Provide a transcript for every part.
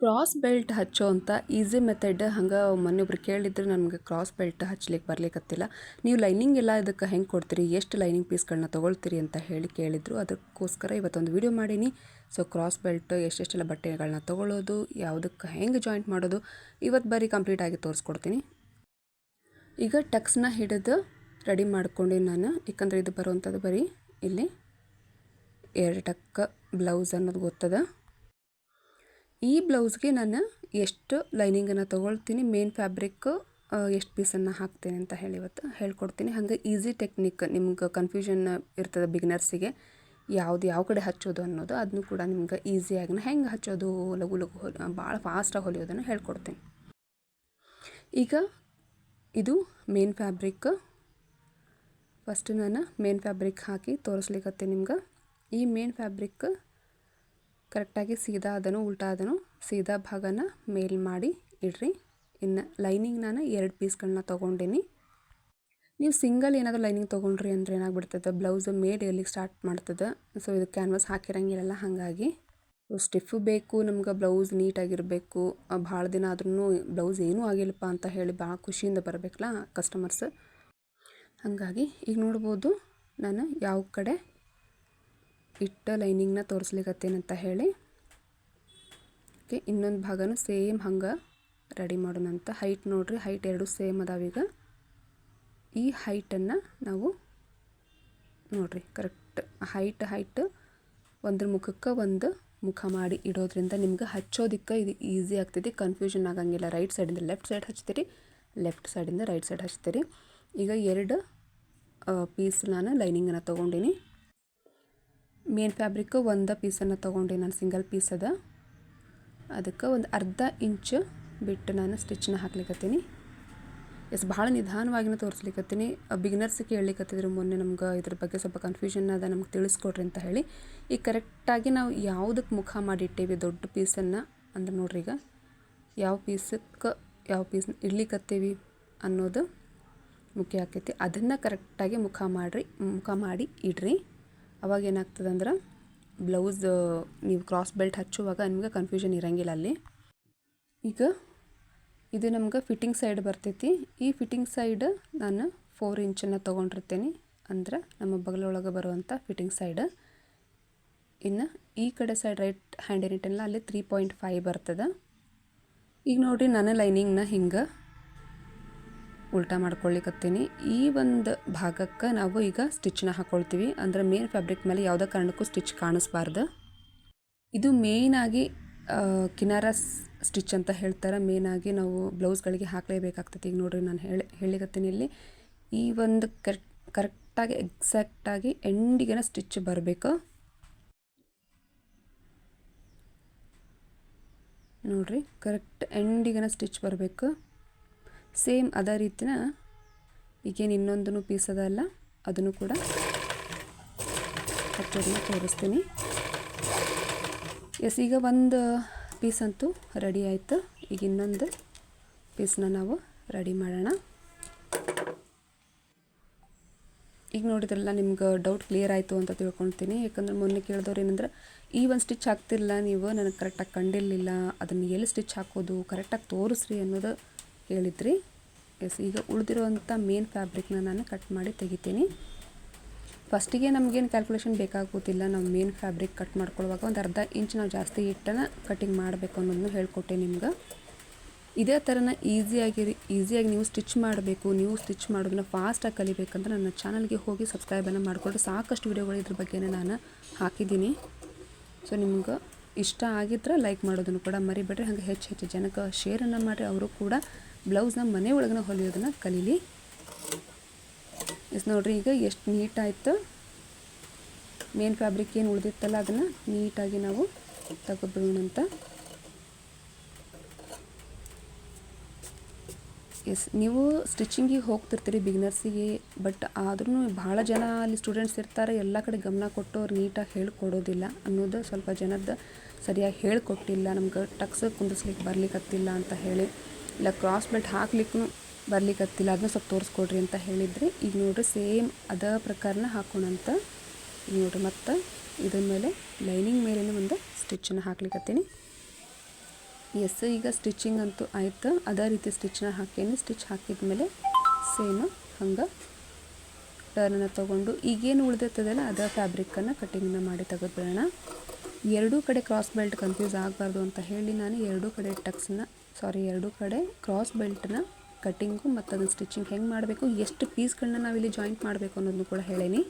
Cross belt ಹಚ್ಚೋ ಅಂತ easy method ಹಂಗೆ ಮೊನ್ನೊಬ್ರು ಕೇಳಿದ್ರು ನಮಗೆ ಕ್ರಾಸ್ ಬೆಲ್ಟ್ ಹಚ್ಲಿಕ್ಕೆ ಬರ್ಲಿಕ್ಕತ್ತಿಲ್ಲ ನೀವು ಲೈನಿಂಗ್ ಎಲ್ಲ ಇದಕ್ಕೆ ಹೆಂಗೆ ಕೊಡ್ತೀರಿ? ಎಷ್ಟು ಲೈನಿಂಗ್ ಪೀಸ್ಗಳನ್ನ ತೊಗೊಳ್ತೀರಿ ಅಂತ ಹೇಳಿ ಕೇಳಿದ್ರು. ಅದಕ್ಕೋಸ್ಕರ ಇವತ್ತೊಂದು ವಿಡಿಯೋ ಮಾಡೀನಿ. ಸೊ, ಕ್ರಾಸ್ ಬೆಲ್ಟ್ ಎಷ್ಟೆಷ್ಟೆಲ್ಲ ಬಟ್ಟೆಗಳನ್ನ ತೊಗೊಳ್ಳೋದು ಯಾವುದಕ್ಕೆ ಹೆಂಗೆ ಜಾಯಿಂಟ್ ಮಾಡೋದು, ಇವತ್ತು ಬರೀ ಕಂಪ್ಲೀಟಾಗಿ ತೋರಿಸ್ಕೊಡ್ತೀನಿ. ಈಗ ಟಕ್ಸ್ನ ಹಿಡಿದು ರೆಡಿ ಮಾಡ್ಕೊಂಡೆ ನಾನು. ಯಾಕಂದರೆ ಇದು ಬರುವಂಥದ್ದು ಬರೀ ಇಲ್ಲಿ. ಎರಡು ಟಕ್ ಬ್ಲೌಸ್ ಅನ್ನೋದು ಗೊತ್ತದ? ಈ ಬ್ಲೌಸ್ಗೆ ನಾನು ಎಷ್ಟು ಲೈನಿಂಗನ್ನು ತೊಗೊಳ್ತೀನಿ, ಮೇನ್ ಫ್ಯಾಬ್ರಿಕ್ ಎಷ್ಟು ಪೀಸನ್ನು ಹಾಕ್ತೇನೆ ಅಂತ ಹೇಳಿ ಇವತ್ತು ಹೇಳ್ಕೊಡ್ತೀನಿ. ಹಾಗೆ ಈಸಿ ಟೆಕ್ನಿಕ್ ನಿಮ್ಗೆ ಕನ್ಫ್ಯೂಷನ್ ಇರ್ತದೆ ಬಿಗಿನರ್ಸಿಗೆ, ಯಾವ್ದು ಯಾವ ಕಡೆ ಹಚ್ಚೋದು ಅನ್ನೋದು, ಅದನ್ನು ಕೂಡ ನಿಮ್ಗೆ ಈಸಿಯಾಗಿ ಹೆಂಗೆ ಹಚ್ಚೋದು ಲಘು ಲಘು ಹೊಲಿ ಭಾಳ ಫಾಸ್ಟಾಗಿ ಹೊಲಿಯೋದನ್ನು ಹೇಳ್ಕೊಡ್ತೀನಿ. ಈಗ ಇದು ಮೇನ್ ಫ್ಯಾಬ್ರಿಕ್. ಫಸ್ಟ್ ನಾನು ಮೇನ್ ಫ್ಯಾಬ್ರಿಕ್ ಹಾಕಿ ತೋರಿಸ್ಲಿಕ್ಕೆ ನಿಮ್ಗೆ. ಈ ಮೇನ್ ಫ್ಯಾಬ್ರಿಕ್ ಕರೆಕ್ಟಾಗಿ ಸೀದಾ ಅದನ್ನು, ಉಲ್ಟಾ ಅದನ್ನು ಸೀದಾ ಭಾಗನ ಮೇಲ್ ಮಾಡಿ ಇಡ್ರಿ. ಇನ್ನು ಲೈನಿಂಗ್ ನಾನು ಎರಡು ಪೀಸ್ಗಳನ್ನ ತೊಗೊಂಡಿನಿ. ನೀವು ಸಿಂಗಲ್ ಏನಾದರೂ ಲೈನಿಂಗ್ ತೊಗೊಂಡ್ರಿ ಅಂದರೆ ಏನಾಗ್ಬಿಡ್ತದೆ, ಬ್ಲೌಸ್ ಮೇಡ್ ಎಲ್ಲಿಗೆ ಸ್ಟಾರ್ಟ್ ಮಾಡ್ತದೆ. ಸೊ ಇದು ಕ್ಯಾನ್ವಾಸ್ ಹಾಕಿರಂಗಿರಲ್ಲ ಹಾಗಾಗಿ. ಸ್ಟಿಫು ಬೇಕು, ನಮ್ಗೆ ಬ್ಲೌಸ್ ನೀಟಾಗಿರಬೇಕು. ಭಾಳ ದಿನ ಆದ್ರೂ ಬ್ಲೌಸ್ ಏನೂ ಆಗಿಲ್ಲಪ್ಪ ಅಂತ ಹೇಳಿ ಭಾಳ ಖುಷಿಯಿಂದ ಬರಬೇಕಲ್ಲ ಕಸ್ಟಮರ್ಸ್ ಹಾಗಾಗಿ ಈಗ ನೋಡ್ಬೋದು, ನಾನು ಯಾವ ಕಡೆ ಇಟ್ಟ ಲೈನಿಂಗ್ನ ತೋರಿಸ್ಲಿಕ್ಕತ್ತೇನಂತ ಹೇಳಿ. ಓಕೆ, ಇನ್ನೊಂದು ಭಾಗನೂ ಸೇಮ್ ಹಂಗೆ ರೆಡಿ ಮಾಡೋಣಂತ. ಹೈಟ್ ನೋಡಿರಿ ಹೈಟ್ ಎರಡು ಸೇಮ್ ಅದಾವೀಗ ಈ ಹೈಟನ್ನು ನಾವು ನೋಡಿರಿ ಕರೆಕ್ಟ್ ಹೈಟ್ ಹೈಟ್ ಒಂದ್ರ ಮುಖಕ್ಕೆ ಒಂದು ಮುಖ ಮಾಡಿ ಇಡೋದ್ರಿಂದ ನಿಮ್ಗೆ ಹಚ್ಚೋದಿಕ್ಕೆ ಇದು ಈಸಿ ಆಗ್ತೈತಿ ಕನ್ಫ್ಯೂಷನ್ ಆಗಂಗಿಲ್ಲ. ರೈಟ್ ಸೈಡಿಂದ ಲೆಫ್ಟ್ ಸೈಡ್ ಹಚ್ತೀರಿ ಲೆಫ್ಟ್ ಸೈಡಿಂದ ರೈಟ್ ಸೈಡ್ ಹಚ್ತೀರಿ. ಈಗ ಎರಡು ಪೀಸ್ ನಾನು ಲೈನಿಂಗನ್ನು ತೊಗೊಂಡಿನಿ. ಮೇನ್ ಫ್ಯಾಬ್ರಿಕ್ಕು ಒಂದು ಪೀಸನ್ನು ತೊಗೊಂಡೆ ನಾನು, ಸಿಂಗಲ್ ಪೀಸ್ ಅದ ಅದಕ್ಕೆ ಒಂದು ಅರ್ಧ ಇಂಚು ಬಿಟ್ಟು ನಾನು ಸ್ಟಿಚ್ನ ಹಾಕ್ಲಿಕ್ಕತ್ತೀನಿ ಎಸ್, ಭಾಳ ನಿಧಾನವಾಗಿನ ತೋರಿಸ್ಲಿಕ್ಕತ್ತೀನಿ ಬಿಗಿನರ್ಸ್ ಕೇಳಲಿಕ್ಕತ್ತಿದ್ರು ಮೊನ್ನೆ ನಮ್ಗೆ ಇದ್ರ ಬಗ್ಗೆ ಸ್ವಲ್ಪ ಕನ್ಫ್ಯೂಷನ್ ಅದ, ನಮ್ಗೆ ತಿಳಿಸ್ಕೊಡ್ರಿ ಅಂತ ಹೇಳಿ. ಈಗ ಕರೆಕ್ಟಾಗಿ ನಾವು ಯಾವುದಕ್ಕೆ ಮುಖ ಮಾಡಿಟ್ಟೇವಿ ದೊಡ್ಡ ಪೀಸನ್ನು ಅಂದ್ರೆ ನೋಡ್ರಿ ಈಗ, ಯಾವ ಪೀಸಕ್ಕೆ ಯಾವ ಪೀಸ್ ಇಡ್ಲಿಕ್ಕತ್ತೀವಿ ಅನ್ನೋದು ಮುಖ್ಯ ಆಕೈತಿ. ಅದನ್ನು ಕರೆಕ್ಟಾಗಿ ಮುಖ ಮಾಡಿರಿ, ಮುಖ ಮಾಡಿ ಇಡ್ರಿ. ಅವಾಗ ಏನಾಗ್ತದೆ ಅಂದ್ರೆ ಬ್ಲೌಸ್ ನೀವು ಕ್ರಾಸ್ ಬೆಲ್ಟ್ ಹಚ್ಚುವಾಗ ನಿಮ್ಗೆ ಕನ್ಫ್ಯೂಷನ್ ಇರಂಗಿಲ್ಲ ಅಲ್ಲಿ. ಈಗ ಇದು ನಮ್ಗೆ ಫಿಟ್ಟಿಂಗ್ ಸೈಡ್ ಬರ್ತೈತಿ. ಈ ಫಿಟ್ಟಿಂಗ್ ಸೈಡ್ ನಾನು ಫೋರ್ ಇಂಚನ್ನು ತೊಗೊಂಡಿರ್ತೇನೆ. ಅಂದ್ರೆ ನಮ್ಮ ಬಗಲೊಳಗೆ ಬರುವಂಥ ಫಿಟ್ಟಿಂಗ್ ಸೈಡ್ ಇನ್ನು ಈ ಕಡೆ ಸೈಡ್ ರೈಟ್ ಹ್ಯಾಂಡ್ ಏನಿಟ್ಟೆಲ್ಲ ಅಲ್ಲಿ ತ್ರೀ ಪಾಯಿಂಟ್ ಫೈವ್ ಬರ್ತದೆ. ಈಗ ನೋಡಿರಿ ನಾನು ಲೈನಿಂಗ್ನ ಹಿಂಗೆ. ಉಲ್ಟಾ ಮಾಡ್ಕೊಳ್ಳಿಕತ್ತೀನಿ ಈ ಒಂದು ಭಾಗಕ್ಕೆ ನಾವು ಈಗ ಸ್ಟಿಚ್ನ ಹಾಕ್ಕೊಳ್ತೀವಿ ಅಂದರೆ ಮೇನ್ ಫ್ಯಾಬ್ರಿಕ್ ಮೇಲೆ ಯಾವುದೇ ಕಾರಣಕ್ಕೂ ಸ್ಟಿಚ್ ಕಾಣಿಸ್ಬಾರ್ದು. ಇದು ಮೇಯ್ನಾಗಿ ಕಿನಾರ ಸ್ಟಿಚ್ ಅಂತ ಹೇಳ್ತಾರೆ. ಮೇಯ್ನಾಗಿ ನಾವು ಬ್ಲೌಸ್ಗಳಿಗೆ ಹಾಕಲೇಬೇಕಾಗ್ತೈತಿ. ಈಗ ನೋಡಿರಿ ನಾನು ಹೇಳಿ, ಹೇಳಿಕತ್ತೀನಿ ಇಲ್ಲಿ. ಈ ಒಂದು ಕರೆಕ್ಟ್ ಕರೆಕ್ಟಾಗಿ, ಎಕ್ಸಾಕ್ಟಾಗಿ ಎಂಡಿಗೆನ ಸ್ಟಿಚ್ ಬರಬೇಕು. ನೋಡಿರಿ, ಕರೆಕ್ಟ್ ಎಂಡಿಗೆನ ಸ್ಟಿಚ್ ಬರಬೇಕು. ಸೇಮ್ ಅದೇ ರೀತಿನ ಈಗೇನು ಇನ್ನೊಂದು ಪೀಸ್ ಅದಲ್ಲ ಅದನ್ನು ಕೂಡ ಹಚ್ಚೋದನ್ನ ತೋರಿಸ್ತೀನಿ. ಎಸ್, ಈಗ ಒಂದು ಪೀಸ್ ಅಂತೂ ರೆಡಿ ಆಯಿತು. ಈಗ ಇನ್ನೊಂದು ಪೀಸ್ನ ನಾವು ರೆಡಿ ಮಾಡೋಣ. ಈಗ ನೋಡಿದ್ರಲ್ಲ, ನಿಮ್ಗೆ ಡೌಟ್ ಕ್ಲಿಯರ್ ಆಯಿತು ಅಂತ ತಿಳ್ಕೊಳ್ತೀನಿ. ಯಾಕಂದ್ರೆ ಮೊನ್ನೆ ಕೇಳಿದವ್ರು ಏನಂದ್ರೆ, ಈ ಒಂದು ಸ್ಟಿಚ್ ಹಾಕ್ತಿರಲ್ಲ ನೀವು? ನನಗೆ ಕರೆಕ್ಟಾಗಿ ಕಂಡಿರಲಿಲ್ಲ. ಅದನ್ನು ಎಲ್ಲಿ ಸ್ಟಿಚ್ ಹಾಕೋದು? ಕರೆಕ್ಟಾಗಿ ತೋರಿಸ್ರಿ ಅನ್ನೋದು ಹೇಳಿದ್ರಿ. ಎಸ್ ಈಗ ಉಳಿದಿರುವಂಥ ಮೇನ್ ಫ್ಯಾಬ್ರಿಕ್ನ ನಾನು ಕಟ್ ಮಾಡಿ ತೆಗಿತೀನಿ. ಫಸ್ಟಿಗೆ ನಮಗೇನು ಕ್ಯಾಲ್ಕುಲೇಷನ್ ಬೇಕಾಗೋದಿಲ್ಲ. ನಾವು ಮೇನ್ ಫ್ಯಾಬ್ರಿಕ್ ಕಟ್ ಮಾಡ್ಕೊಳ್ಳುವಾಗ ಒಂದು ಅರ್ಧ ಇಂಚ್ ನಾವು ಜಾಸ್ತಿ ಇಟ್ಟನ ಕಟಿಂಗ್ ಮಾಡಬೇಕು ಅನ್ನೋದನ್ನು ಹೇಳ್ಕೊಟ್ಟೆ ನಿಮ್ಗೆ. ಇದೇ ಥರನ ಈಸಿಯಾಗಿ ಈಸಿಯಾಗಿ ನೀವು ಸ್ಟಿಚ್ ಮಾಡಬೇಕು. ನೀವು ಸ್ಟಿಚ್ ಮಾಡೋದನ್ನ ಫಾಸ್ಟಾಗಿ ಕಲಿಬೇಕಂದ್ರೆ ನನ್ನ ಚಾನಲ್ಗೆ ಹೋಗಿ ಸಬ್ಸ್ಕ್ರೈಬನ್ನು ಮಾಡಿಕೊಂಡು ಸಾಕಷ್ಟು ವೀಡಿಯೋಗಳು ಇದ್ರ ಬಗ್ಗೆನೇ ನಾನು ಹಾಕಿದ್ದೀನಿ. ಸೊ ನಿಮ್ಗೆ ಇಷ್ಟ ಆಗಿದ್ರೆ ಲೈಕ್ ಮಾಡೋದನ್ನು ಕೂಡ ಮರಿಬೇಡ್ರಿ. ಹಾಗೆ ಹೆಚ್ಚು ಹೆಚ್ಚು ಜನಕ್ಕೆ ಶೇರನ್ನು ಮಾಡಿರಿ. ಅವರು ಕೂಡ ಬ್ಲೌಸ್ನ ಮನೆ ಒಳಗನ ಹೊಲಿಯೋದನ್ನು ಕಲೀಲಿ. ಎಸ್ ನೋಡ್ರಿ, ಈಗ ಎಷ್ಟು ನೀಟಾಯಿತು ಮೇನ್ ಫ್ಯಾಬ್ರಿಕ್ ಏನು ಉಳಿದಿತ್ತಲ್ಲ ಅದನ್ನು ನೀಟಾಗಿ ನಾವು ಅಂತ. ಎಸ್, ನೀವು ಸ್ಟಿಚಿಂಗಿಗೆ ಹೋಗ್ತಿರ್ತೀರಿ ಬಿಗ್ನರ್ಸಿಗೆ ಬಟ್ ಆದ್ರೂ ಭಾಳ ಜನ ಅಲ್ಲಿ ಸ್ಟೂಡೆಂಟ್ಸ್ ಇರ್ತಾರೆ, ಎಲ್ಲ ಕಡೆ ಗಮನ ಕೊಟ್ಟು ಅವ್ರು ನೀಟಾಗಿ ಹೇಳ್ಕೊಡೋದಿಲ್ಲ ಅನ್ನೋದು ಸ್ವಲ್ಪ ಜನದ ಸರಿಯಾಗಿ ಹೇಳ್ಕೊಟ್ಟಿಲ್ಲ. ನಮ್ಗೆ ಟಕ್ಸ್ ಕುಂದಿಸ್ಲಿಕ್ಕೆ ಬರ್ಲಿಕ್ಕತ್ತಿಲ್ಲ ಅಂತ ಹೇಳಿ. ಇಲ್ಲ ಕ್ರಾಸ್ ಬೆಲ್ಟ್ ಹಾಕ್ಲಿಕ್ಕೂ ಬರ್ಲಿಕ್ಕತ್ತಿಲ್ಲ ಅದನ್ನ ಸ್ವಲ್ಪ ತೋರಿಸ್ಕೊಡ್ರಿ ಅಂತ ಹೇಳಿದರೆ, ಈಗ ನೋಡ್ರಿ ಸೇಮ್ ಅದ ಪ್ರಕಾರನ ಹಾಕೋಣಂತ ಈಗ ನೋಡ್ರಿ, ಮತ್ತು ಇದ್ರ ಮೇಲೆ ಲೈನಿಂಗ್ ಮೇಲೇ ಒಂದು ಸ್ಟಿಚ್ಚನ್ನು ಹಾಕ್ಲಿಕ್ಕತ್ತೀನಿ ಎಸ್ ಈಗ ಸ್ಟಿಚಿಂಗ್ ಅಂತೂ ಆಯ್ತು. ಅದೇ ರೀತಿ ಸ್ಟಿಚ್ನ ಹಾಕೇನಿ. ಸ್ಟಿಚ್ ಹಾಕಿದ ಮೇಲೆ ಸೇಮ್ ಹಂಗೆ ಟರ್ನನ್ನು ತೊಗೊಂಡು ಈಗೇನು ಉಳಿದಿರ್ತದಲ್ಲ ಅದೇ ಫ್ಯಾಬ್ರಿಕ್ಕನ್ನು ಕಟ್ಟಿಂಗನ್ನ ಮಾಡಿ ತೆಗೆದುಬಿಡೋಣ. ಎರಡೂ ಕಡೆ ಕ್ರಾಸ್ ಬೆಲ್ಟ್ ಕನ್ಫ್ಯೂಸ್ ಆಗಬಾರ್ದು ಅಂತ ಹೇಳಿ, ನಾನು ಎರಡೂ ಕಡೆ ಟಕ್ಸ್ನ ಸಾರಿ, ಎರಡೂ ಕಡೆ ಕ್ರಾಸ್ ಬೆಲ್ಟನ್ನ ಕಟ್ಟಿಂಗು ಮತ್ತು ಅದನ್ನು ಸ್ಟಿಚಿಂಗ್ ಹೆಂಗೆ ಮಾಡಬೇಕು, ಎಷ್ಟು ಪೀಸ್ಗಳನ್ನ ನಾವಿಲ್ಲಿ ಜಾಯಿಂಟ್ ಮಾಡಬೇಕು ಅನ್ನೋದನ್ನು ಕೂಡ ಹೇಳೀನಿ.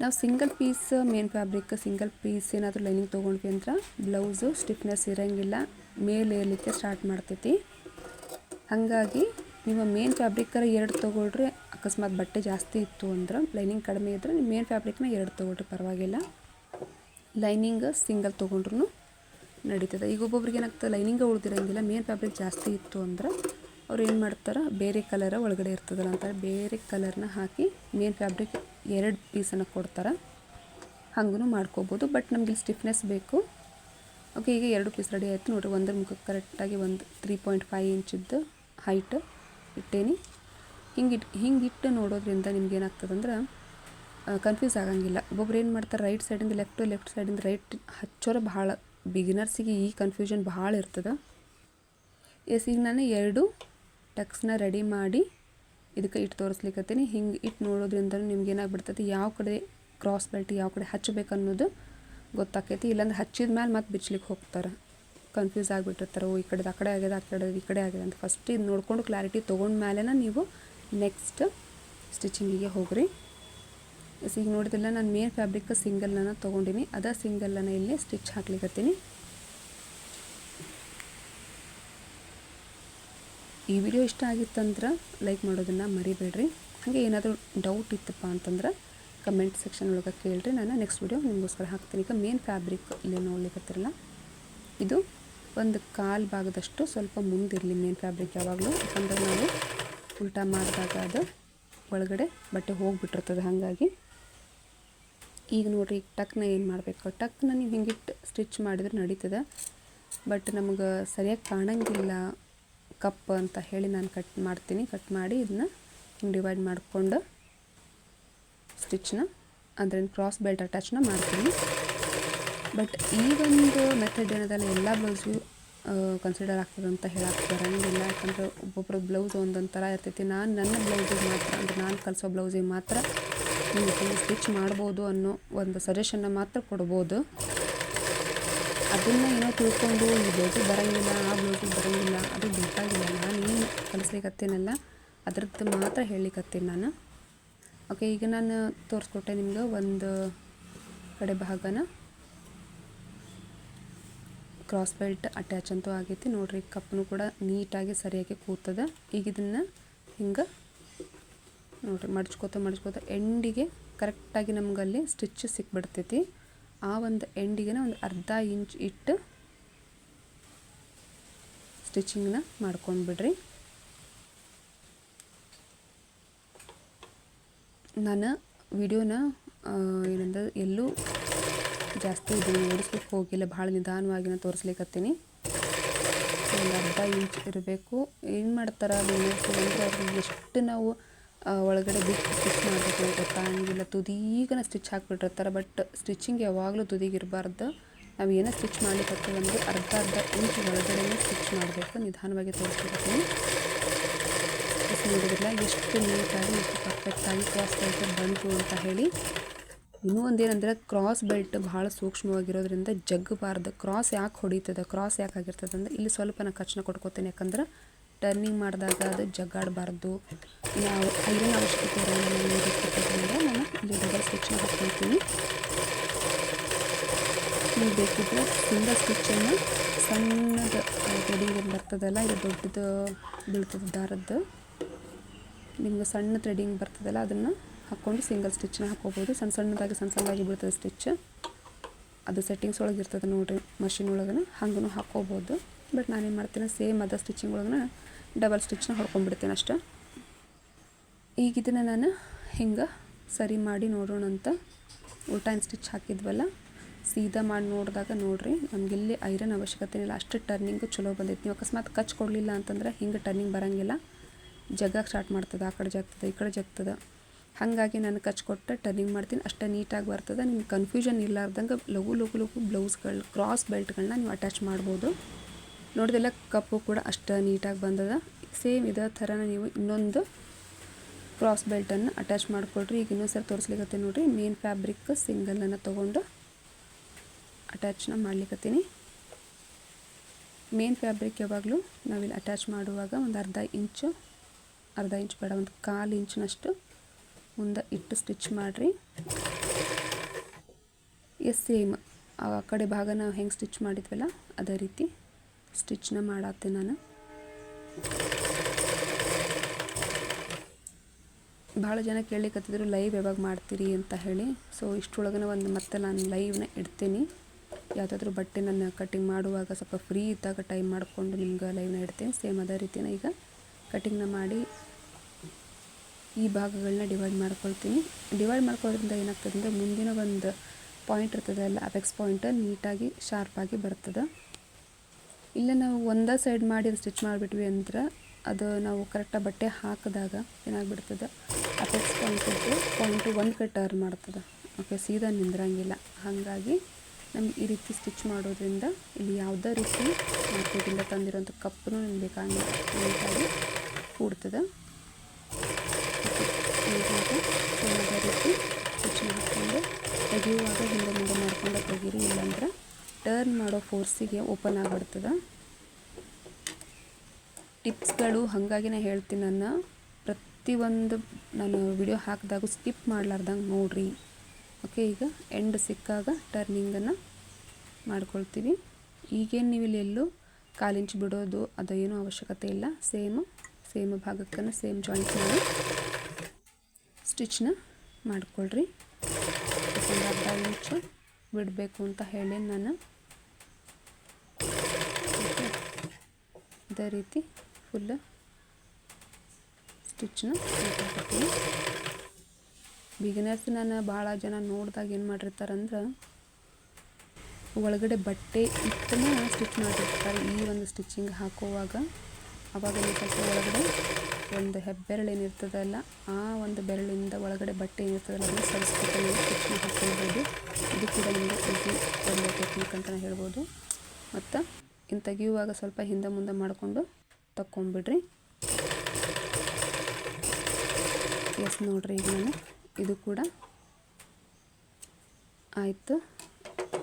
ನಾವು single piece main fabric single piece ಏನಾದರೂ ಲೈನಿಂಗ್ ತೊಗೊಂಡ್ವಿ ಅಂದ್ರೆ ಬ್ಲೌಸು ಸ್ಟಿಫ್ನೆಸ್ ಇರೋಂಗಿಲ್ಲ, ಮೇಲೆ ಏರ್ಲಿಕ್ಕೆ ಸ್ಟಾರ್ಟ್ ಮಾಡ್ತೈತಿ. ಹಾಗಾಗಿ ನೀವು ಮೇನ್ ಫ್ಯಾಬ್ರಿಕ್ಕರ ಎರಡು ತೊಗೊಳ್ರಿ ಅಕಸ್ಮಾತ್ ಬಟ್ಟೆ ಜಾಸ್ತಿ ಇತ್ತು ಅಂದ್ರೆ ಲೈನಿಂಗ್ ಕಡಿಮೆ ಇದ್ದರೆ ನಿಮ್ಮ ಮೇನ್ ಫ್ಯಾಬ್ರಿಕ್ನ ಎರಡು ತೊಗೊಳ್ರಿ ಪರವಾಗಿಲ್ಲ. ಲೈನಿಂಗ್ ಸಿಂಗಲ್ ತೊಗೊಂಡ್ರು ನಡೀತದೆ. ಈಗ ಒಬ್ಬೊಬ್ರಿಗೆ ಏನಾಗ್ತದೆ ಲೈನಿಂಗ ಉಳ್ದಿರಂಗಿಲ್ಲ ಮೇನ್ ಫ್ಯಾಬ್ರಿಕ್ ಜಾಸ್ತಿ ಇತ್ತು ಅಂದ್ರೆ ಅವ್ರು ಏನು ಮಾಡ್ತಾರೆ, ಬೇರೆ ಕಲರ ಒಳಗಡೆ ಇರ್ತದಲ್ಲ ಅಂತಾರೆ ಬೇರೆ ಕಲರ್ನ ಹಾಕಿ ಮೇನ್ ಫ್ಯಾಬ್ರಿಕ್ ಎರಡು ಪೀಸನ್ನು ಕೊಡ್ತಾರೆ. ಹಂಗೂ ಮಾಡ್ಕೋಬೋದು ಬಟ್ ನಮಗೆ ಸ್ಟಿಫ್ನೆಸ್ ಬೇಕು. ಓಕೆ ಈಗ ಎರಡು ಪೀಸ್ ರೆಡಿ ಆಯಿತು. ನೋಡಿರಿ, ಒಂದರ ಮುಖಕ್ಕೆ ಕರೆಕ್ಟಾಗಿ ಒಂದು ತ್ರೀ ಪಾಯಿಂಟ್ ಫೈವ್ ಇಂಚಿದ್ದು ಹೈಟ್ ಇಟ್ಟೇನಿ. ಹಿಂಗೆ ಇಟ್ಟು ಹಿಂಗೆ ಇಟ್ಟು ನೋಡೋದ್ರಿಂದ ನಿಮ್ಗೆ ಏನಾಗ್ತದೆ ಅಂದ್ರೆ ಕನ್ಫ್ಯೂಸ್ ಆಗಂಗಿಲ್ಲ. ಒಬ್ಬೊಬ್ರು ಏನು ಮಾಡ್ತಾರೆ ರೈಟ್ ಸೈಡಿಂದ ಲೆಫ್ಟು ಲೆಫ್ಟ್ ಸೈಡಿಂದ ರೈಟ್ ಹಚ್ಚೋರೆ ಭಾಳ ಬಿಗಿನರ್ಸಿಗೆ ಈ ಕನ್ಫ್ಯೂಷನ್ ಭಾಳ ಇರ್ತದೆ. ಎಸ್ ಈಗ ನಾನು ಎರಡು ಟಕ್ಸ್ನ ರೆಡಿ ಮಾಡಿ ಇದಕ್ಕೆ ಇಟ್ಟು ತೋರಿಸ್ಲಿಕ್ಕತ್ತೀನಿ ಹಿಂಗೆ ಇಟ್ಟು ನೋಡೋದ್ರಿಂದ ನಿಮ್ಗೆ ಏನಾಗ್ಬಿಡ್ತೈತಿ? ಯಾವ ಕಡೆ ಕ್ರಾಸ್ ಬೆಲ್ಟ್ ಯಾವ ಕಡೆ ಹಚ್ಚಬೇಕು ಅನ್ನೋದು ಗೊತ್ತಾಕೈತಿ. ಇಲ್ಲಾಂದ್ರೆ ಹಚ್ಚಿದ ಮೇಲೆ ಮತ್ತೆ ಬಿಚ್ಚಲಿಕ್ಕೆ ಹೋಗ್ತಾರೆ. ಕನ್ಫ್ಯೂಸ್ ಆಗಿಬಿಟ್ಟಿರ್ತಾರೆ. ಓ, ಈ ಕಡೆದು ಆ ಕಡೆ ಆಗ್ಯದ, ಆ ಕಡೆ ಈ ಕಡೆ ಆಗ್ಯದ ಅಂತ. ಫಸ್ಟ್ ಇದು ನೋಡಿಕೊಂಡು ಕ್ಲಾರಿಟಿ ತೊಗೊಂಡ ಮೇಲೆ ನೀವು ನೆಕ್ಸ್ಟ್ ಸ್ಟಿಚಿಂಗಿಗೆ ಹೋಗ್ರಿ. ಈಗ ನೋಡಿದಿಲ್ಲ ನಾನು ಮೇನ್ ಫ್ಯಾಬ್ರಿಕ್ ಸಿಂಗಲ್ನ ತೊಗೊಂಡಿನಿ. ಅದ ಸಿಂಗಲ್ನ ಇಲ್ಲಿ ಸ್ಟಿಚ್ ಹಾಕ್ಲಿಕ್ಕತ್ತೀನಿ ಈ ವಿಡಿಯೋ ಇಷ್ಟ ಆಗಿತ್ತಂದ್ರೆ ಲೈಕ್ ಮಾಡೋದನ್ನು ಮರಿಬೇಡ್ರಿ. ಹಾಗೆ ಏನಾದರೂ ಡೌಟ್ ಇತ್ತಪ್ಪ ಅಂತಂದ್ರೆ ಕಮೆಂಟ್ ಸೆಕ್ಷನ್ ಒಳಗೆ ಕೇಳಿರಿ. ನಾನು ನೆಕ್ಸ್ಟ್ ವಿಡಿಯೋ ನಿಮಗೋಸ್ಕರ ಹಾಕ್ತೀನಿ. ಈಗ ಮೇನ್ ಫ್ಯಾಬ್ರಿಕ್ ಇಲ್ಲಿ ನೋಡ್ಲಿಕ್ಕತ್ತಿರಲ್ಲ ಇದು ಒಂದು ಕಾಲು ಭಾಗದಷ್ಟು ಸ್ವಲ್ಪ ಮುಂದಿರಲಿ ಮೇನ್ ಫ್ಯಾಬ್ರಿಕ್ ಯಾವಾಗಲೂ. ಯಾಕಂದರೆ ನಾವು ಉಲ್ಟಾ ಮಾಡಿದಾಗ ಅದು ಒಳಗಡೆ ಬಟ್ಟೆ ಹೋಗಿಬಿಟ್ಟಿರ್ತದೆ ಹಾಗಾಗಿ. ಈಗ ನೋಡಿರಿ ಈಗ ಟಕ್ನ ಏನು ಮಾಡಬೇಕು? ಟಕ್ನ ನೀವು ಹಿಂಗಿಟ್ಟು ಸ್ಟಿಚ್ ಮಾಡಿದ್ರೆ ನಡೀತದೆ. ಬಟ್ ನಮಗೆ ಸರಿಯಾಗಿ ಕಾಣಂಗಿಲ್ಲ ಕಪ್ ಅಂತ ಹೇಳಿ ನಾನು ಕಟ್ ಮಾಡ್ತೀನಿ. ಕಟ್ ಮಾಡಿ ಇದನ್ನ ಹಿಂಗೆ ಡಿವೈಡ್ ಮಾಡಿಕೊಂಡು ಸ್ಟಿಚ್ನ ಅಂದರೆ ಕ್ರಾಸ್ ಬೆಲ್ಟ್ ಅಟ್ಯಾಚ್ನ ಮಾಡ್ತೀನಿ. ಬಟ್ ಈ ಒಂದು ಮೆಥಡ್ ಏನದಲ್ಲ, ಎಲ್ಲ ಬ್ಲೌಸ್ಗೂ ಕನ್ಸಿಡರ್ ಆಗ್ತದೆ ಅಂತ ಹೇಳಕ್ಕೆ ಬರೋಂಗಿಲ್ಲ. ಯಾಕಂದರೆ ಒಬ್ಬೊಬ್ರು ಬ್ಲೌಸ್ ಒಂದೊಂದು ಥರ ಇರ್ತೈತಿ. ನಾನು ನನ್ನ ಬ್ಲೌಸಿಗೆ ಮಾತ್ರ, ಅಂದರೆ ನಾನು ಕಲಿಸೋ ಬ್ಲೌಸಿಗೆ ಮಾತ್ರ ನೀವು ಸ್ಟಿಚ್ ಮಾಡ್ಬೋದು ಅನ್ನೋ ಒಂದು ಸಜೆಷನ್ನ ಮಾತ್ರ ಕೊಡ್ಬೋದು. ಅದನ್ನು ಏನೋ ತಿಳ್ಕೊಂಡು ಈ ಬ್ಲೌಸಿಗೆ ಬರೋಂಗಿಲ್ಲ, ಆ ಬ್ಲೌಸಿಗೆ ಬರೋಂಗಿಲ್ಲ, ಅದು ಬೇಕಾಗಿಲ್ಲ. ನಾನು ಏನು ಅದ್ರದ್ದು ಮಾತ್ರ ಹೇಳಿಕತ್ತೀನಿ ನಾನು. ಓಕೆ ಈಗ ನಾನು ತೋರಿಸ್ಕೊಟ್ಟೆ ನಿಮ್ಗೆ ಒಂದು ಕಡೆ ಭಾಗನ. ಕ್ರಾಸ್ ಬೆಲ್ಟ್ ಅಟ್ಯಾಚ್ ಅಂತೂ ಆಗೈತಿ. ನೋಡಿರಿ, ಕಪ್ಪನು ಕೂಡ ನೀಟಾಗಿ ಸರಿಯಾಗಿ ಕೂತದ. ಈಗ ಇದನ್ನು ಹಿಂಗೆ ನೋಡ್ರಿ, ಮಡ್ಚ್ಕೋತ ಮಡ್ಚ್ಕೋತ ಎಂಡಿಗೆ ಕರೆಕ್ಟಾಗಿ ನಮಗಲ್ಲಿ ಸ್ಟಿಚ್ ಸಿಕ್ಬಿಡ್ತೈತಿ. ಆ ಒಂದು ಎಂಡಿಗೆ ಒಂದು ಅರ್ಧ ಇಂಚ್ ಇಟ್ಟು ಸ್ಟಿಚಿಂಗ್ನ ಮಾಡ್ಕೊಂಡ್ಬಿಡ್ರಿ. ನಾನು ವಿಡಿಯೋನ ಏನಂದ್ರೆ ಎಲ್ಲೂ ಜಾಸ್ತಿ ಇದನ್ನು ಓಡಿಸ್ಲಿಕ್ಕೆ ಹೋಗಿಲ್ಲ. ಭಾಳ ನಿಧಾನವಾಗಿ ನಾನು ತೋರಿಸ್ಲಿಕ್ಕತ್ತೀನಿ ಒಂದು ಅರ್ಧ ಇಂಚ್ ಇರಬೇಕು. ಏನು ಮಾಡ್ತಾರೆ, ಅದು ಅಂದರೆ ಎಷ್ಟು ನಾವು ಒಳಗಡೆ ಬಿಟ್ಟು ಸ್ಟಿಚ್ ಮಾಡಬೇಕು, ಗೊತ್ತಾಗಂಗಿಲ್ಲ. ತುದೀಗನ ಸ್ಟಿಚ್ ಹಾಕ್ಬಿಟ್ಟಿರ್ತಾರೆ ಬಟ್ ಸ್ಟಿಚಿಂಗ್ ಯಾವಾಗಲೂ ತುದಿಗೆ ಇರಬಾರ್ದು ನಾವು ಏನೋ ಸ್ಟಿಚ್ ಮಾಡ್ಲಿಕ್ಕೆ ಅಂದರೆ ಅರ್ಧ ಅರ್ಧ ಇಂಚು ಒಳಗಡೆ ಸ್ಟಿಚ್ ಮಾಡಬೇಕು. ನಿಧಾನವಾಗಿ ತೋರಿಸ್ಲಿಕ್ಕತ್ತೀನಿ ನೋಡಿದ್ರಲ್ಲ ಎಷ್ಟು ನೀಟಾಗಿ ಎಷ್ಟು ಪರ್ಫೆಕ್ಟಾಗಿ ಕ್ರಾಸ್ ಬೆಲ್ಟ್ ಬಂತು ಅಂತ ಹೇಳಿ. ಇನ್ನೂ ಒಂದೇನಂದರೆ ಕ್ರಾಸ್ ಬೆಲ್ಟ್ ಭಾಳ ಸೂಕ್ಷ್ಮವಾಗಿರೋದ್ರಿಂದ ಜಗ್ಗಬಾರ್ದು. ಕ್ರಾಸ್ ಯಾಕೆ ಹೊಡಿತದೆ? ಕ್ರಾಸ್ ಯಾಕೆ ಆಗಿರ್ತದೆ? ಅಂದರೆ ಇಲ್ಲಿ ಸ್ವಲ್ಪ ನಾನು ಕಚ್ನ ಕೊಟ್ಕೋತೀನಿ. ಯಾಕಂದ್ರೆ ಟರ್ನಿಂಗ್ ಮಾಡಿದಾಗ ಅದು ಜಗ್ಗಾಡಬಾರ್ದು. ನಾವು ಐರನ್ ಅವಶ್ಯಕತೆ ಇರೋದ್ರಿಂದ ನಾನು ಇಲ್ಲಿ ಡಬಲ್ ಸ್ಟಿಚ್ನ ಹಾಕ್ಕೊಳ್ತೀನಿ. ನೀವು ಬೇಕಿದ್ರೆ ತುಂಬ ಸ್ಟಿಚ್ಚನ್ನು ಸಣ್ಣದ ಥ್ರೆಡಿಂಗ್ ಬರ್ತದಲ್ಲ, ಇದು ದೊಡ್ಡದು ಬೀಳ್ತದೆ ದಾರದ್ದು. ನಿಮ್ಗೆ ಸಣ್ಣ ಥ್ರೆಡಿಂಗ್ ಬರ್ತದಲ್ಲ, ಅದನ್ನು ಹಾಕ್ಕೊಂಡು ಸಿಂಗಲ್ ಸ್ಟಿಚ್ನ ಹಾಕ್ಕೋಬೋದು. ಸಣ್ಣ ಸಣ್ಣದಾಗಿ ಸಣ್ಣ ಸಣ್ಣದಾಗಿ ಬೀಳ್ತದೆ ಸ್ಟಿಚ್ ಅದು ಸೆಟ್ಟಿಂಗ್ಸ್ ಒಳಗೆ ಇರ್ತದೆ ನೋಡಿರಿ ಮಷಿನ್ ಒಳಗೆ ಹಂಗೂ ಹಾಕ್ಕೋಬೋದು. ಬಟ್ ನಾನೇನು ಮಾಡ್ತೀನಿ ಸೇಮ್ ಅದ ಸ್ಟಿಚಿಂಗ್ ಒಳಗೆ ಡಬಲ್ ಸ್ಟಿಚ್ನ ಹೊಡ್ಕೊಂಡ್ಬಿಡ್ತೀನಿ ಅಷ್ಟೇ. ಈಗ ಇದನ್ನು ನಾನು ಹಿಂಗೆ ಸರಿ ಮಾಡಿ ನೋಡೋಣ ಅಂತ ಉಲ್ಟಾ ಸ್ಟಿಚ್ ಹಾಕಿದ್ವಲ್ಲ, ಸೀದಾ ಮಾಡಿ ನೋಡಿದಾಗ ನೋಡಿರಿ ಇಲ್ಲಿ ಐರನ್ ಅವಶ್ಯಕತೆ ಇಲ್ಲ. ಅಷ್ಟು ಟರ್ನಿಂಗು ಚಲೋ ಬಂದೈತಿ. ನೀವು ಅಕಸ್ಮಾತ್ ಕಚ್ ಕೊಡಲಿಲ್ಲ ಅಂತಂದ್ರೆ ಹಿಂಗೆ ಟರ್ನಿಂಗ್ ಬರೋಂಗಿಲ್ಲ. ಜಗ್ಗಕ್ಕೆ ಸ್ಟಾರ್ಟ್ ಮಾಡ್ತದೆ, ಆ ಕಡೆ ಜಗ್ತದೆ, ಈ ಕಡೆ ಜಗ್ತದೆ. ಹಾಗಾಗಿ ನಾನು ಕಚ್ ಕೊಟ್ಟು ಟರ್ನಿಂಗ್ ಮಾಡ್ತೀನಿ. ಅಷ್ಟೇ ನೀಟಾಗಿ ಬರ್ತದೆ. ನಿಮ್ಗೆ ಕನ್ಫ್ಯೂಷನ್ ಇಲ್ಲಾರ್ದಂಗೆ ಲಘು ಲಘು ಲಘು ಬ್ಲೌಸ್ಗಳು ಕ್ರಾಸ್ ಬೆಲ್ಟ್ಗಳನ್ನ ನೀವು ಅಟ್ಯಾಚ್ ಮಾಡ್ಬೋದು. ನೋಡಿದೆಲ್ಲ ಕಪ್ಪು ಕೂಡ ಅಷ್ಟು ನೀಟಾಗಿ ಬಂದದ. ಸೇಮ್ ಇದೇ ಥರನ ನೀವು ಇನ್ನೊಂದು ಕ್ರಾಸ್ ಬೆಲ್ಟನ್ನು ಅಟ್ಯಾಚ್ ಮಾಡಿಕೊಡ್ರಿ ಈಗ ಇನ್ನೊಂದು ಸರಿ ತೋರಿಸ್ಲಿಕ್ಕೆ ನೋಡಿರಿ. ಮೇನ್ ಫ್ಯಾಬ್ರಿಕ್ ಸಿಂಗಲನ್ನು ತೊಗೊಂಡು ಅಟ್ಯಾಚ್ನ ಮಾಡ್ಲಿಕ್ಕತ್ತೀನಿ ಮೇನ್ ಫ್ಯಾಬ್ರಿಕ್ ಯಾವಾಗಲೂ ನಾವಿಲ್ಲಿ ಅಟ್ಯಾಚ್ ಮಾಡುವಾಗ ಒಂದು ಅರ್ಧ ಇಂಚು ಅರ್ಧ ಇಂಚು ಬೇಡ, ಒಂದು ಕಾಲು ಇಂಚಿನಷ್ಟು ಮುಂದೆ ಇಟ್ಟು ಸ್ಟಿಚ್ ಮಾಡಿರಿ. ಎಸ್ ಸೇಮ್ ಆ ಕಡೆ ಭಾಗ ನಾವು ಹೆಂಗೆ ಸ್ಟಿಚ್ ಮಾಡಿದ್ವಲ್ಲ, ಅದೇ ರೀತಿ ಸ್ಟಿಚ್ನ ಮಾಡತ್ತೆ ನಾನು. ಭಾಳ ಜನ ಕೇಳಲಿಕ್ಕತ್ತಿದ್ರು ಲೈವ್ ಯಾವಾಗ ಮಾಡ್ತೀರಿ? ಅಂತ ಹೇಳಿ. ಸೊ ಇಷ್ಟೊಳಗನ ಒಂದು ಮತ್ತೆ ನಾನು ಲೈವ್ನ ಇಡ್ತೀನಿ. ಯಾವುದಾದ್ರೂ ಬಟ್ಟೆ ನನ್ನ ಕಟಿಂಗ್ ಮಾಡುವಾಗ ಸ್ವಲ್ಪ ಫ್ರೀ ಇದ್ದಾಗ ಟೈಮ್ ಮಾಡಿಕೊಂಡು ನಿಮ್ಗೆ ಲೈವ್ನ ಇಡ್ತೀನಿ. ಸೇಮ್ ಅದೇ ರೀತಿನ ಈಗ ಕಟಿಂಗ್ನ ಮಾಡಿ ಈ ಭಾಗಗಳನ್ನ ಡಿವೈಡ್ ಮಾಡ್ಕೊಳ್ತೀನಿ. ಡಿವೈಡ್ ಮಾಡ್ಕೊಳ್ಳೋದ್ರಿಂದ ಏನಾಗ್ತದೆ ಅಂದರೆ ಮುಂದಿನ ಒಂದು ಪಾಯಿಂಟ್ ಇರ್ತದೆ ಅಲ್ಲ ಅಪೆಕ್ಸ್ ಪಾಯಿಂಟ್ ನೀಟಾಗಿ ಶಾರ್ಪಾಗಿ ಬರ್ತದೆ. ಇಲ್ಲ ನಾವು ಒಂದೇ ಸೈಡ್ ಮಾಡಿ ಸ್ಟಿಚ್ ಮಾಡಿಬಿಟ್ವಿ ಅಂದ್ರೆ ಅದು ನಾವು ಕರೆಕ್ಟಾಗಿ ಬಟ್ಟೆ ಹಾಕಿದಾಗ ಏನಾಗ್ಬಿಡ್ತದೆ? ಅಪೆಕ್ಸ್ ಪಾಯಿಂಟಿದ್ದು ಪಾಯಿಂಟು ಒಂದು ಕಡೆ ಟರ್ನ್ ಮಾಡ್ತದೆ. ಓಕೆ ಸೀದಾ ನಿಂದ್ರಂಗಿಲ್ಲ. ಹಾಗಾಗಿ ನಮ್ಗೆ ಈ ರೀತಿ ಸ್ಟಿಚ್ ಮಾಡೋದ್ರಿಂದ ಇಲ್ಲಿ ಯಾವುದೇ ರೀತಿ ಮಾರ್ಕೆಟಿಂದ ತಂದಿರೋಂಥ ಕಪ್ಪನ್ನು ನಿಮ್ಗೆ ಬೇಕಾಗಿಲ್ಲ. ನೀಟಾಗಿ ಕೂಡ್ತದೆ. ಯಾವುದೇ ರೀತಿ ಸ್ಟಿಚ್ ಮಾಡಿಕೊಂಡು ತೆಗೆಯುವಾಗ ಹಿಂದೆ ಮುಂದೆ ಮಾಡ್ಕೊಂಡು ತೆಗೀರಿ. ಇಲ್ಲಾಂದ್ರೆ ಟರ್ನ್ ಮಾಡೋ ಫೋರ್ಸಿಗೆ ಓಪನ್ ಆಗಿಬಿಡ್ತದೆ. ಟಿಪ್ಸ್ಗಳು, ಹಾಗಾಗಿ ನಾನು ಹೇಳ್ತೀನಿ ನನ್ನ ಪ್ರತಿಯೊಂದು ನಾನು ವಿಡಿಯೋ ಹಾಕಿದಾಗ ಸ್ಕಿಪ್ ಮಾಡಲಾರ್ದಂಗೆ ನೋಡಿರಿ. ಓಕೆ, ಈಗ ಎಂಡ್ ಸಿಕ್ಕಾಗ ಟರ್ನಿಂಗನ್ನು ಮಾಡ್ಕೊಳ್ತೀವಿ. ಈಗೇನು ನೀವು ಇಲ್ಲಿ ಎಲ್ಲೂ ಕಾಲಿಂಚು ಬಿಡೋದು ಅದು ಏನೂ ಅವಶ್ಯಕತೆ ಇಲ್ಲ. ಸೇಮ್ ಸೇಮ್ ಭಾಗಕ್ಕನ್ನು ಸೇಮ್ ಜಾಯಿಂಟ್ ಮಾಡಿ ಸ್ಟಿಚ್ನ ಮಾಡ್ಕೊಳ್ರಿ. ಅರ್ಧ ಇಂಚು ಬಿಡಬೇಕು ಅಂತ ಹೇಳಿ ನಾನು. ಅದೇ ರೀತಿ ಫುಲ್ ಸ್ಟಿಚ್ನ ಬಿಗಿನರ್ಸ್ ನಾನು ಭಾಳ ಜನ ನೋಡಿದಾಗ ಏನು ಮಾಡಿರ್ತಾರಂದ್ರೆ ಒಳಗಡೆ ಬಟ್ಟೆ ಇತ್ತನ ಸ್ಟಿಚ್ ಮಾಡಿರ್ತಾರೆ. ಈ ಒಂದು ಸ್ಟಿಚಿಂಗ್ ಹಾಕುವಾಗ ಅವಾಗ ಸ್ವಲ್ಪ ಒಳಗಡೆ ಒಂದು ಹೆಬ್ಬೆರಳು ಏನಿರ್ತದಲ್ಲ ಆ ಒಂದು ಬೆರಳಿಂದ ಒಳಗಡೆ ಬಟ್ಟೆ ಏನಿರ್ತದಲ್ಲ ಅದನ್ನು ಸರಿಸ್ಬಿಟ್ಟು ನೀವು ಸ್ಟಿಚ್ನ ಹಾಕ್ಕೊಳ್ಬೋದು. ಇದು ಕೂಡ ನಿಮಗೆ ಈಸಿ ಒಂದು ಟೆಕ್ನಿಕ್ ಅಂತಲೇ ಹೇಳ್ಬೋದು. ಮತ್ತು ಇನ್ನು ತೆಗೆಯುವಾಗ ಸ್ವಲ್ಪ ಹಿಂದೆ ಮುಂದೆ ಮಾಡಿಕೊಂಡು ತಕ್ಕೊಂಬಿಡ್ರಿ. ಎಸ್ ನೋಡ್ರಿ ಈಗ ನಾನು, ಇದು ಕೂಡ ಆಯಿತು.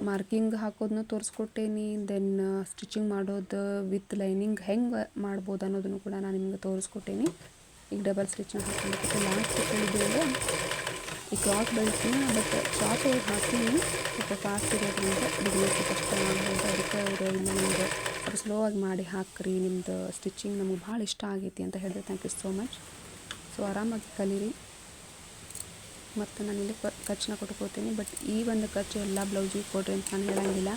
ಮಾರ್ಕಿಂಗ್ ಹಾಕೋದನ್ನ ತೋರಿಸ್ಕೊಟ್ಟೇನಿ ದೆನ್ ಸ್ಟಿಚಿಂಗ್ ಮಾಡೋದು ವಿತ್ ಲೈನಿಂಗ್ ಹೆಂಗೆ ಮಾಡ್ಬೋದು ಅನ್ನೋದನ್ನು ಕೂಡ ನಾನು ನಿಮ್ಗೆ ತೋರಿಸ್ಕೊಟ್ಟೇನಿ. ಈಗ ಡಬಲ್ ಸ್ಟಿಚ್ನ ಹಾಕೊಂಡು ಲಾಸ್ಟ್ ಈ ಕ್ಲಾತ್ ಬಳಸ್ತೀನಿ ಬಟ್ ಅವ್ರು ಹಾಕೀನಿ ಸ್ವಲ್ಪ ಫಾಸ್ಟ್ ಇರೋದ್ರಿಂದ ಬಿಸ್ನೆಸ್ ಕಷ್ಟ ಆಗ್ಬೋದು. ಅದಕ್ಕೆ ಇನ್ನು ನಿಮ್ಗೆ ಸ್ವಲ್ಪ ಸ್ಲೋ ಆಗಿ ಮಾಡಿ ಹಾಕ್ರಿ. ನಿಮ್ಮದು ಸ್ಟಿಚಿಂಗ್ ನಮಗೆ ಭಾಳ ಇಷ್ಟ ಆಗೈತಿ ಅಂತ ಹೇಳಿದ್ರೆ. Thank you so much so ಆರಾಮಾಗಿ ಕಲೀರಿ. ಮತ್ತು ನಾನು ಇಲ್ಲಿ ಖರ್ಚನ್ನ ಕೊಟ್ಕೋತೀನಿ ಬಟ್ ಈ ಒಂದು ಖರ್ಚು ಎಲ್ಲ ಬ್ಲೌಸಿಗೆ ಕೊಡ್ರಿ ಅಂತ ನಾನು ಹೇಳೋಂಗಿಲ್ಲ.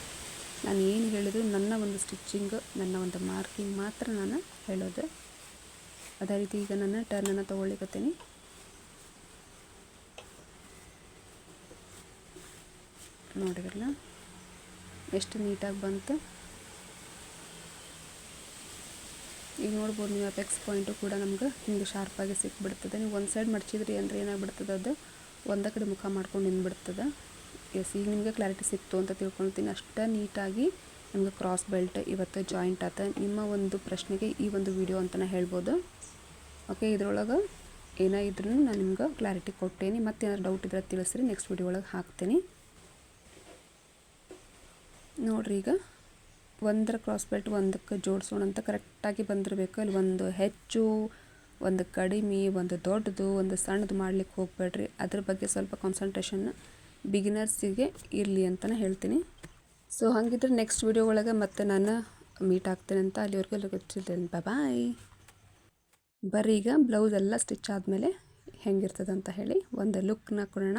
ನಾನು ಏನು ಹೇಳಿದ್ರು ನನ್ನ ಒಂದು ಸ್ಟಿಚ್ಚಿಂಗ್ ನನ್ನ ಒಂದು ಮಾರ್ಕಿಂಗ್ ಮಾತ್ರ ನಾನು ಹೇಳೋದು. ಅದೇ ರೀತಿ ಈಗ ನಾನು ಟರ್ನನ್ನು ತೊಗೊಳ್ಳಿಕತ್ತೀನಿ. ನೋಡಿದ್ರಲ್ಲ? ಎಷ್ಟು ನೀಟಾಗಿ ಬಂತು. ಈಗ ನೋಡ್ಬೋದು ನೀವು ಅಪೆಕ್ಸ್ ಪಾಯಿಂಟು ಕೂಡ ನಮ್ಗೆ ಹಿಂಗೆ ಶಾರ್ಪಾಗಿ ಸಿಕ್ಬಿಡ್ತದೆ. ನೀವು ಒಂದು ಸೈಡ್ ಮಡಚಿದ್ರಿ ಅಂದರೆ ಏನಾಗ್ಬಿಡ್ತದೆ ಅದು? ಒಂದೇ ಕಡೆ ಮುಖ ಮಾಡ್ಕೊಂಡು ನಿಂದ್ಬಿಡ್ತದೆ ಎಸ್ ಈಗ ನಿಮಗೆ ಕ್ಲಾರಿಟಿ ಸಿಕ್ತು ಅಂತ ತಿಳ್ಕೊಳ್ತೀನಿ. ಅಷ್ಟೇ ನೀಟಾಗಿ ನಮಗೆ ಕ್ರಾಸ್ ಬೆಲ್ಟ್ ಇವತ್ತು ಜಾಯಿಂಟ್ ಆತ. ನಿಮ್ಮ ಒಂದು ಪ್ರಶ್ನೆಗೆ ಈ ಒಂದು ವಿಡಿಯೋ ಅಂತಲೇ ಹೇಳ್ಬೋದು. ಓಕೆ ಇದ್ರೊಳಗೆ ಏನೇ ನಾನು ನಿಮ್ಗೆ ಕ್ಲಾರಿಟಿ ಕೊಟ್ಟೇನಿ ಮತ್ತೇನಾದ್ರು ಡೌಟ್ ಇದ್ರೆ ತಿಳಿಸ್ರಿ. ನೆಕ್ಸ್ಟ್ ವಿಡಿಯೋ ಒಳಗೆ ಹಾಕ್ತೀನಿ. ನೋಡಿರಿ ಈಗ. ಒಂದರ ಕ್ರಾಸ್ ಬೆಲ್ಟ್ ಒಂದಕ್ಕೆ ಜೋಡಿಸೋಣ ಅಂತ ಕರೆಕ್ಟಾಗಿ ಬಂದಿರಬೇಕು. ಅಲ್ಲಿ ಒಂದು ಹೆಚ್ಚು, ಒಂದು ಕಡಿಮೆ, ಒಂದು ದೊಡ್ಡದು, ಒಂದು ಸಣ್ಣದು ಮಾಡ್ಲಿಕ್ಕೆ ಹೋಗಬೇಡ್ರಿ. ಅದ್ರ ಬಗ್ಗೆ ಸ್ವಲ್ಪ ಕಾನ್ಸಂಟ್ರೇಷನ್ ಬಿಗಿನರ್ಸಿಗೆ ಇರಲಿ ಅಂತಲೇ ಹೇಳ್ತೀನಿ. ಸೊ ಹಾಗಿದ್ರೆ ನೆಕ್ಸ್ಟ್ ವಿಡಿಯೋ ಒಳಗೆ ಮತ್ತೆ ನಾನು ಮೀಟ್ ಆಗ್ತೇನೆ ಅಂತ ಅಲ್ಲಿವರೆಗೂ ಬ ಬಾಯ್ ಬರ್ರಿ ಈಗ ಬ್ಲೌಸ್ ಎಲ್ಲ ಸ್ಟಿಚ್ ಆದಮೇಲೆ ಹೆಂಗಿರ್ತದೆ ಅಂತ ಹೇಳಿ, ಒಂದು ಲುಕ್ನ ಕೊಡೋಣ.